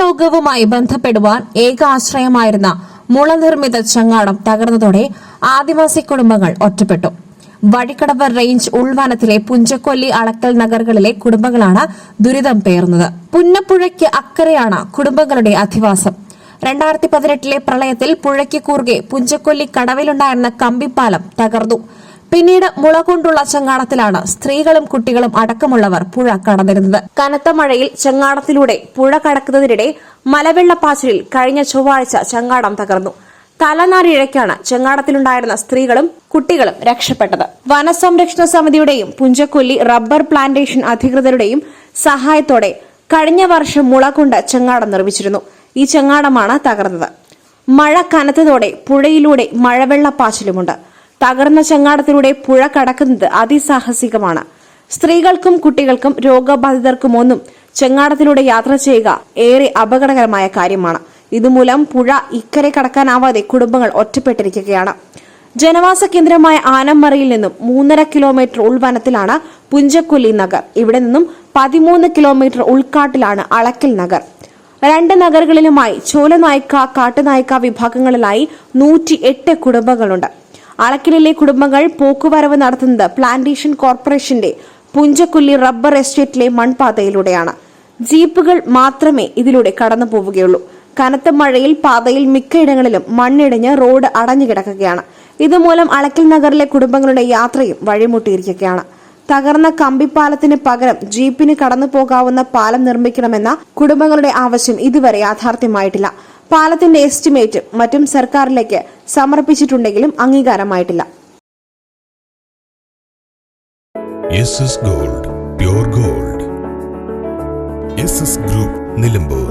ലോകവുമായി ബന്ധപ്പെടുവാൻ ഏക ആശ്രയമായിരുന്ന മുളനിർമ്മിത ചങ്ങാടം തകർന്നതോടെ ആദിവാസി കുടുംബങ്ങൾ ഒറ്റപ്പെട്ടു. വഴിക്കടവ് റേഞ്ച് ഉൾവനത്തിലെ പുഞ്ചക്കൊല്ലി അളക്കൽ നഗറുകളിലെ കുടുംബങ്ങളാണ് ദുരിതം പേറുന്നത്. പുന്നപ്പുഴയ്ക്ക് അക്കരയാണ് കുടുംബങ്ങളുടെ അധിവാസം. രണ്ടായിരത്തി പതിനെട്ടിലെ പ്രളയത്തിൽ പുഴയ്ക്ക് കുറുകെ പുഞ്ചക്കൊല്ലി കടവിലുണ്ടായിരുന്ന കമ്പിപ്പാലം തകർന്നു. പിന്നീട് മുള കൊണ്ടുള്ള ചങ്ങാടത്തിലാണ് സ്ത്രീകളും കുട്ടികളും അടക്കമുള്ളവർ പുഴ കടന്നിരുന്നത്. കനത്ത മഴയിൽ ചങ്ങാടത്തിലൂടെ പുഴ കടക്കുന്നതിനിടെ മലവെള്ളപ്പാച്ചിലിൽ കഴിഞ്ഞ ചൊവ്വാഴ്ച ചങ്ങാടം തകർന്നു. തലനാരിഴയ്ക്കാണ് ചെങ്ങാടത്തിലുണ്ടായിരുന്ന സ്ത്രീകളും കുട്ടികളും രക്ഷപ്പെട്ടത്. വനസംരക്ഷണ സമിതിയുടെയും പുഞ്ചക്കൊല്ലി റബ്ബർ പ്ലാന്റേഷൻ അധികൃതരുടെയും സഹായത്തോടെ കഴിഞ്ഞ വർഷം മുള കൊണ്ട് ചെങ്ങാടം നിർമ്മിച്ചിരുന്നു. ഈ ചെങ്ങാടമാണ് തകർന്നത്. മഴ കനത്തതോടെ പുഴയിലൂടെ മഴവെള്ളപ്പാച്ചിലുമുണ്ട്. തകർന്ന ചങ്ങാടത്തിലൂടെ പുഴ കടക്കുന്നത് അതിസാഹസികമാണ്. സ്ത്രീകൾക്കും കുട്ടികൾക്കും രോഗബാധിതർക്കും ഒന്നും ചെങ്ങാടത്തിലൂടെ യാത്ര ചെയ്യുക ഏറെ അപകടകരമായ കാര്യമാണ്. ഇതുമൂലം പുഴ ഇക്കരെ കടക്കാനാവാതെ കുടുംബങ്ങൾ ഒറ്റപ്പെട്ടിരിക്കുകയാണ്. ജനവാസ കേന്ദ്രമായ ആനമ്മറയിൽ നിന്നും മൂന്നര കിലോമീറ്റർ ഉൾവനത്തിലാണ് പുഞ്ചക്കൊല്ലി നഗർ. ഇവിടെ നിന്നും പതിമൂന്ന് കിലോമീറ്റർ ഉൾക്കാട്ടിലാണ് അളക്കൽ നഗർ. രണ്ട് നഗരങ്ങളിലുമായി ചോലനായ്ക്ക കാട്ടുനായ്ക്ക വിഭാഗങ്ങളിലായി നൂറ്റി എട്ട് കുടുംബങ്ങളുണ്ട്. അളക്കിലെ കുടുംബങ്ങൾ പോക്കുവരവ് നടത്തുന്നത് പ്ലാന്റേഷൻ കോർപ്പറേഷന്റെ പുഞ്ചക്കുല്ലി റബ്ബർ എസ്റ്റേറ്റിലെ മൺപാതയിലൂടെയാണ്. ജീപ്പുകൾ മാത്രമേ ഇതിലൂടെ കടന്നു പോവുകയുള്ളൂ കനത്ത മഴയിൽ പാതയിൽ മിക്കയിടങ്ങളിലും മണ്ണിടിഞ്ഞ് റോഡ് അടഞ്ഞു കിടക്കുകയാണ് ഇതുമൂലം അളക്കൽ നഗറിലെ കുടുംബങ്ങളുടെ യാത്രയും വഴിമുട്ടിയിരിക്കുകയാണ്. തകർന്ന കമ്പിപ്പാലത്തിന് പകരം ജീപ്പിന് കടന്നു പോകാവുന്ന പാലം നിർമ്മിക്കണമെന്ന കുടുംബങ്ങളുടെ ആവശ്യം ഇതുവരെ യാഥാർത്ഥ്യമായിട്ടില്ല. പാലത്തിന്റെ എസ്റ്റിമേറ്റ് മറ്റും സർക്കാരിലേക്ക് സമർപ്പിച്ചിട്ടുണ്ടെങ്കിലും അംഗീകാരമായിട്ടില്ല. Gold pure gold group Nilambur